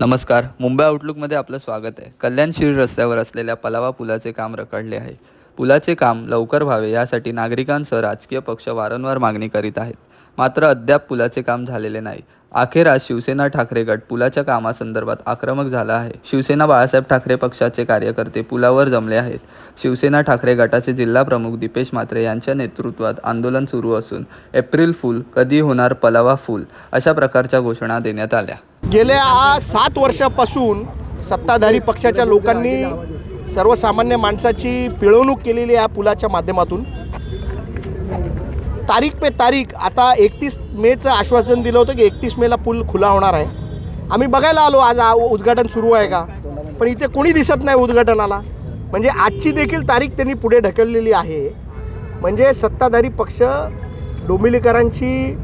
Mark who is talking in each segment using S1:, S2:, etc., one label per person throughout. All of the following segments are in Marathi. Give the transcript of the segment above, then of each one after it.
S1: नमस्कार मुंबई आउटलुकमध्ये आपलं स्वागत आहे. कल्याण शिर रस्त्यावर असलेल्या पलावा पुलाचे काम रखडले आहे. पुलाचे काम लवकर व्हावे यासाठी नागरिकांसह राजकीय पक्ष वारंवार मागणी करीत आहेत. मात्र अद्याप पुलाचे काम झालेले नाही. अखेर आज शिवसेना ठाकरे गट पुलाच्या कामासंदर्भात आक्रमक झाला आहे. शिवसेना बाळासाहेब ठाकरे पक्षाचे कार्यकर्ते पुलावर जमले आहेत. शिवसेना ठाकरे गटाचे जिल्हा प्रमुख दीपेश म्हात्रे यांच्या नेतृत्वात आंदोलन सुरू असून एप्रिल फुल कधी होणार पलावा फुल अशा प्रकारच्या घोषणा देण्यात आल्या.
S2: गेल्या सात वर्षापासून सत्ताधारी पक्षाच्या लोकांनी सर्वसामान्य माणसाची पिळवणूक केलेली या पुलाच्या माध्यमातून. तारीख पे तारीख आता एकतीस मेचं आश्वासन दिलं होतं की एकतीस मेला पूल खुला होणार आहे. आम्ही बघायला आलो आज उद्घाटन सुरू आहे का? पण इथे कोणी दिसत नाही उद्घाटनाला. म्हणजे आजची देखील तारीख त्यांनी पुढे ढकललेली आहे. म्हणजे सत्ताधारी पक्ष डोंबिवलीकरांची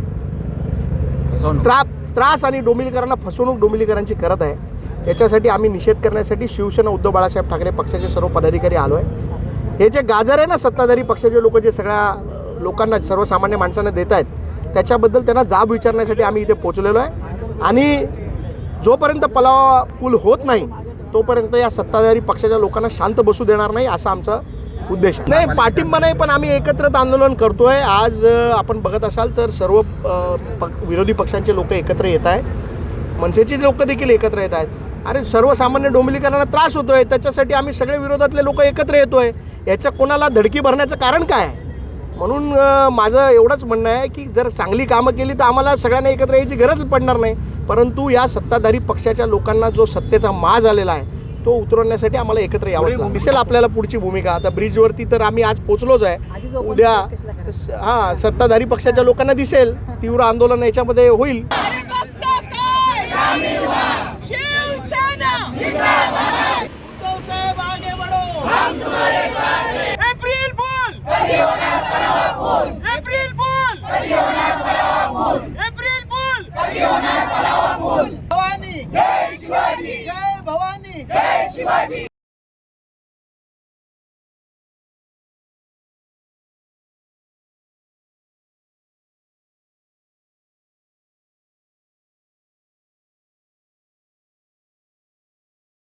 S2: त्रा त्रास आणि डोंबिवलीकरांना फसवणूक डोंबिवलीकरांची करत आहे. याच्यासाठी आम्ही निषेध करण्यासाठी शिवसेना उद्धव बाळासाहेब ठाकरे पक्षाचे सर्व पदाधिकारी आलो आहे हे जे गाजर आहे ना सत्ताधारी पक्षाचे लोक जे सगळ्या लोकांना सर्वसामान्य माणसांना देत आहेत. त्याच्याबद्दल त्यांना जाब विचारण्यासाठी आम्ही इथे पोचलेलो आहे. आणि जोपर्यंत पलावा पूल होत नाही तोपर्यंत या सत्ताधारी पक्षाच्या लोकांना शांत बसू देणार नाही असा आमचा उद्देश आहे. नाही पाठिंबा नाही पण आम्ही एकत्रित आंदोलन करतो आहे आज आपण बघत असाल तर सर्व पक विरोधी पक्षांचे लोक एकत्र येत आहेत. मनसेचे लोक देखील एकत्र येत आहेत. अरे सर्वसामान्य डोंबिवलीकरांना त्रास होतोय. त्याच्यासाठी आम्ही सगळे विरोधातले लोक एकत्र येतोय. याच्या कोणाला धडकी भरण्याचं कारण काय आहे? म्हणून माझं एवढंच म्हणणं आहे की जर चांगली कामं केली तर आम्हाला सगळ्यांना एकत्र यायची गरज पडणार नाही. परंतु या सत्ताधारी पक्षाच्या लोकांना जो सत्तेचा माज आलेला आहे तो उतरवण्यासाठी आम्हाला एकत्र लागेल. दिसेल आपल्याला पुढची भूमिका. आता ब्रिजवरती तर आम्ही आज पोचलोच आहे. उद्या हां सत्ताधारी पक्षाच्या लोकांना दिसेल. तीव्र आंदोलन याच्यामध्ये होईल
S3: Shivsena April fool April fool April fool
S4: Bhavani. जय शिवाजी. जय भवानी. जय शिवाजी.